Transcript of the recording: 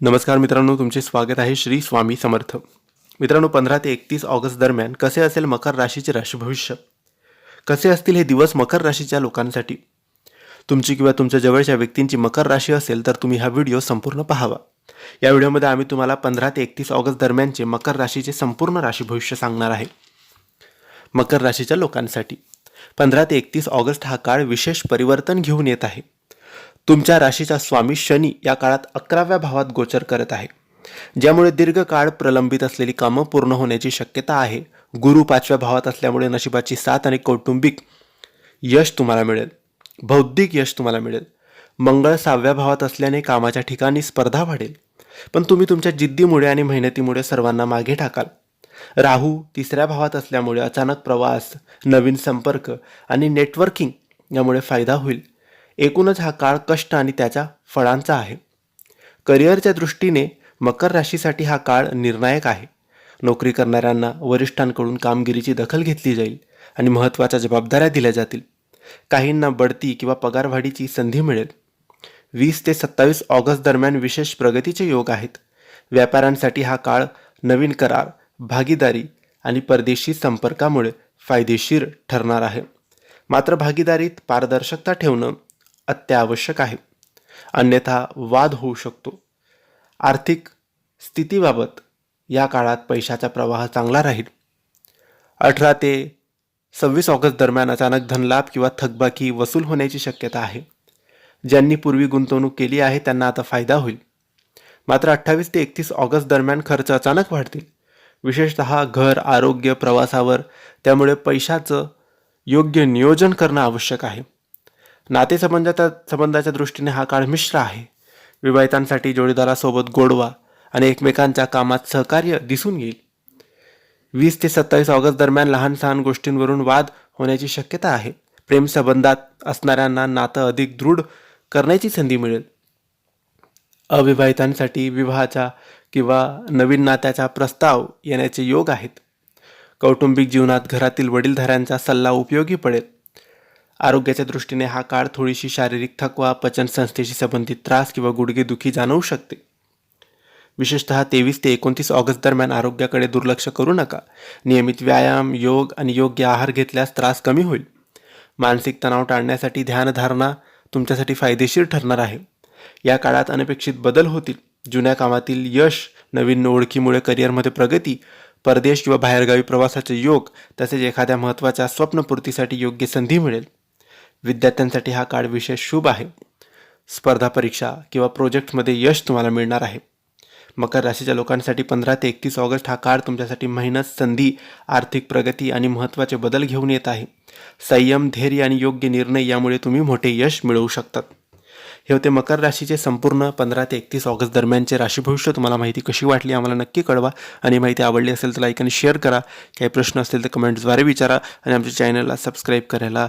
नमस्कार मित्रांनो तुमचे स्वागत आहे श्री स्वामी समर्थ. मित्रांनो पंधरा ते एकतीस ऑगस्ट दरम्यान कसे असेल मकर राशीचे राशी भविष्य? कसे असतील हे दिवस मकर राशीच्या लोकांसाठी? तुमची किंवा तुमच्या जवळच्या व्यक्तींची मकर राशी असेल तर तुम्ही हा व्हिडिओ संपूर्ण पाहावा. या व्हिडिओमध्ये आम्ही तुम्हाला पंधरा ते एकतीस ऑगस्ट दरम्यानचे मकर राशीचे संपूर्ण राशी भविष्य सांगणार आहे. मकर राशीच्या लोकांसाठी. पंधरा ते एकतीस ऑगस्ट हा काळ विशेष परिवर्तन घेऊन येत आहे. तुमच्या राशीचा स्वामी शनी या काळात अकराव्या भावात गोचर करत आहे. ज्यामुळे दीर्घकाळ प्रलंबित असलेली कामं पूर्ण होण्याची शक्यता आहे. गुरु पाचव्या भावात असल्यामुळे नशिबाची साथ आणि कौटुंबिक यश तुम्हाला मिळेल. बौद्धिक यश तुम्हाला मिळेल. मंगळ सहाव्या भावात असल्याने कामाच्या ठिकाणी स्पर्धा वाढेल. पण तुम्ही तुमच्या जिद्दीमुळे आणि मेहनतीमुळे सर्वांना मागे टाकाल. राहू तिसऱ्या भावात असल्यामुळे अचानक प्रवास नवीन संपर्क आणि नेटवर्किंग यामुळे फायदा होईल. एकूणच हा काळ कष्ट आणि त्याच्या फळांचा आहे. करिअरच्या दृष्टीने मकर राशीसाठी हा काळ निर्णायक आहे. नोकरी करणाऱ्यांना वरिष्ठांकडून कामगिरीची दखल घेतली जाईल आणि महत्त्वाच्या जबाबदाऱ्या दिल्या जातील. काहींना बढती किंवा पगारवाढीची संधी मिळेल. वीस ते सत्तावीस ऑगस्ट दरम्यान विशेष प्रगतीचे योग आहेत. व्यापाऱ्यांसाठी हा काळ नवीन करार भागीदारी आणि परदेशी संपर्कामुळे फायदेशीर ठरणार आहे. मात्र भागीदारीत पारदर्शकता ठेवणं अत्यावश्यक आहे. अन्यथा वाद होऊ शकतो. आर्थिक स्थितीबाबत या काळात पैशाचा प्रवाह चांगला राहील. अठरा ते सव्वीस ऑगस्ट दरम्यान अचानक धनलाभ किंवा थकबाकी वसूल होण्याची शक्यता आहे. ज्यांनी पूर्वी गुंतवणूक केली आहे त्यांना आता फायदा होईल. मात्र अठ्ठावीस ते एकतीस ऑगस्ट दरम्यान खर्च अचानक वाढतील. विशेषतः घर आरोग्य प्रवासावर. त्यामुळे पैशाचं योग्य नियोजन करणं आवश्यक आहे. नातेसंबंधाच्या संबंधाच्या दृष्टीने हा काळ मिश्र आहे. विवाहितांसाठी जोडीदारासोबत गोडवा आणि एकमेकांच्या कामात सहकार्य दिसून येईल. वीस ते सत्तावीस ऑगस्ट दरम्यान लहान सहान गोष्टींवरून वाद होण्याची शक्यता आहे. प्रेमसंबंधात असणाऱ्यांना नातं अधिक दृढ करण्याची संधी मिळेल. अविवाहितांसाठी विवाहाचा किंवा नवीन नात्याचा प्रस्ताव येण्याचे योग आहेत. कौटुंबिक जीवनात घरातील वडीलधाऱ्यांचा सल्ला उपयोगी पडेल. आरोग्याच्या दृष्टीने हा काळ थोडीशी शारीरिक थकवा पचनसंस्थेशी संबंधित त्रास किंवा गुडघेदुखी जाणवू शकते. विशेषतः तेवीस ते एकोणतीस ऑगस्ट दरम्यान आरोग्याकडे दुर्लक्ष करू नका. नियमित व्यायाम योग आणि योग्य आहार घेतल्यास त्रास कमी होईल. मानसिक तणाव टाळण्यासाठी ध्यानधारणा तुमच्यासाठी फायदेशीर ठरणार आहे. या काळात अनपेक्षित बदल होतील. जुन्या कामातील यश नवीन ओळखीमुळे करिअरमध्ये प्रगती परदेश किंवा बाहेरगावी प्रवासाचे योग तसेच एखाद्या महत्त्वाच्या स्वप्नपूर्तीसाठी योग्य संधी मिळेल. विद्यार्थ्यांसाठी हा काळ विशेष शुभ आहे. स्पर्धा परीक्षा किंवा प्रोजेक्टमध्ये यश तुम्हाला मिळणार आहे. मकर राशीच्या लोकांसाठी पंधरा ते एकतीस ऑगस्ट हा काळ तुमच्यासाठी मेहनत संधी आर्थिक प्रगती आणि महत्त्वाचे बदल घेऊन येत आहे. संयम धैर्य आणि योग्य निर्णय यामुळे तुम्ही मोठे यश मिळवू शकतात. हे होते मकर राशीचे संपूर्ण पंधरा ते एकतीस ऑगस्ट दरम्यानचे राशी भविष्य. तुम्हाला माहिती कशी वाटली आम्हाला नक्की कळवा. आणि माहिती आवडली असेल तर लाईक आणि शेअर करा. काही प्रश्न असतील तर कमेंट्सद्वारे विचारा. आणि आमच्या चॅनलला सबस्क्राईब करायला